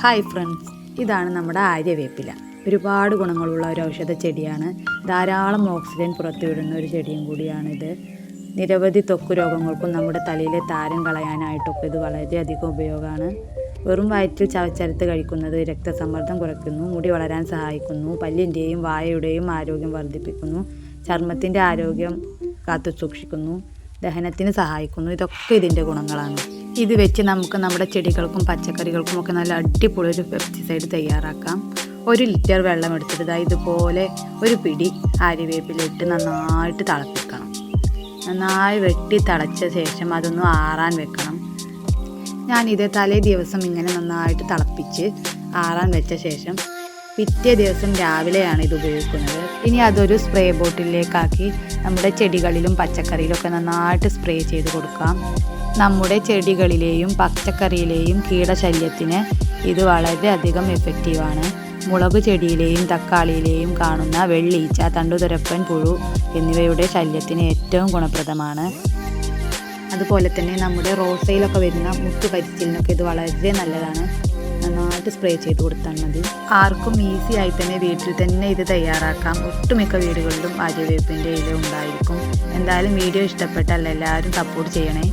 Hi friends ഇതാണ് നമ്മുടെ ആര്യവേപ്പില. ഒരുപാട് ഗുണങ്ങളുള്ള ഒരു ഔഷധ ചെടിയാണ്. ധാരാളം ഓക്സിജൻ പുറത്തുവിടുന്ന ഒരു ചെടിയും കൂടിയാണിത് നിരവധി ത്വക്ക് രോഗങ്ങൾക്കും നമ്മുടെ തലയിലെ താരം കളയാനായിട്ടൊക്കെ ഇത് വളരെയധികം ഉപയോഗമാണ്. വെറും വയറ്റിൽ ചവച്ചരത്ത് കഴിക്കുന്നത് രക്തസമ്മർദ്ദം കുറയ്ക്കുന്നു മുടി വളരാൻ സഹായിക്കുന്നു പല്ലിന്റെയും വായയുടെയും ആരോഗ്യം വർദ്ധിപ്പിക്കുന്നു ചർമ്മത്തിന്റെ ആരോഗ്യം കാത്തു സൂക്ഷിക്കുന്നു ദഹനത്തിന് സഹായിക്കുന്നു. ഇതൊക്കെ ഇതിന്റെ ഗുണങ്ങളാണ്. ഇത് വെച്ച് നമുക്ക് നമ്മുടെ ചെടികൾക്കും പച്ചക്കറികൾക്കും ഒക്കെ നല്ല അടിപൊളി ഒരു പെസ്റ്റിസൈഡ് തയ്യാറാക്കാം. ഒരു ലിറ്റർ വെള്ളം എടുത്തിട്ട് ഇതുപോലെ ഒരു പിടി ആര്യവേപ്പിലിട്ട് നന്നായിട്ട് തിളപ്പിക്കണം. നന്നായി വെട്ടി തിളച്ച ശേഷം അതൊന്ന് ആറാൻ വെക്കണം. ഞാനിത് തലേ ദിവസം ഇങ്ങനെ നന്നായിട്ട് തിളപ്പിച്ച് ആറാൻ വെച്ച ശേഷം പിറ്റേ ദിവസം രാവിലെയാണ് ഇത് ഉപയോഗിക്കുന്നത്. ഇനി അതൊരു സ്പ്രേ ബോട്ടിലേക്കാക്കി നമ്മുടെ ചെടികളിലും പച്ചക്കറിയിലും ഒക്കെ നന്നായിട്ട് സ്പ്രേ ചെയ്ത് കൊടുക്കാം. നമ്മുടെ ചെടികളിലെയും പച്ചക്കറിയിലെയും കീടശല്യത്തിന് ഇത് വളരെയധികം എഫക്റ്റീവാണ് മുളക് ചെടിയിലെയും തക്കാളിയിലെയും കാണുന്ന വെള്ളീച്ച തണ്ടുതുരപ്പൻ പുഴു എന്നിവയുടെ ശല്യത്തിന് ഏറ്റവും ഗുണപ്രദമാണ്. അതുപോലെ തന്നെ നമ്മുടെ റോസയിലൊക്കെ വരുന്ന മുത്തു പരിച്ചിലിനൊക്കെ ഇത് വളരെ നല്ലതാണ്. നന്നായിട്ട് സ്പ്രേ ചെയ്ത് കൊടുത്താൽ മതി. ആർക്കും ഈസി ആയി തന്നെ വീട്ടിൽ തന്നെ ഇത് തയ്യാറാക്കാം. ഒട്ടുമിക്ക വീടുകളിലും ആര്യവേപ്പിന്റെ ഇല ഉണ്ടായിരിക്കും. എന്തായാലും വീഡിയോ ഇഷ്ടപ്പെട്ടാൽ എല്ലാവരും സപ്പോർട്ട് ചെയ്യണേ.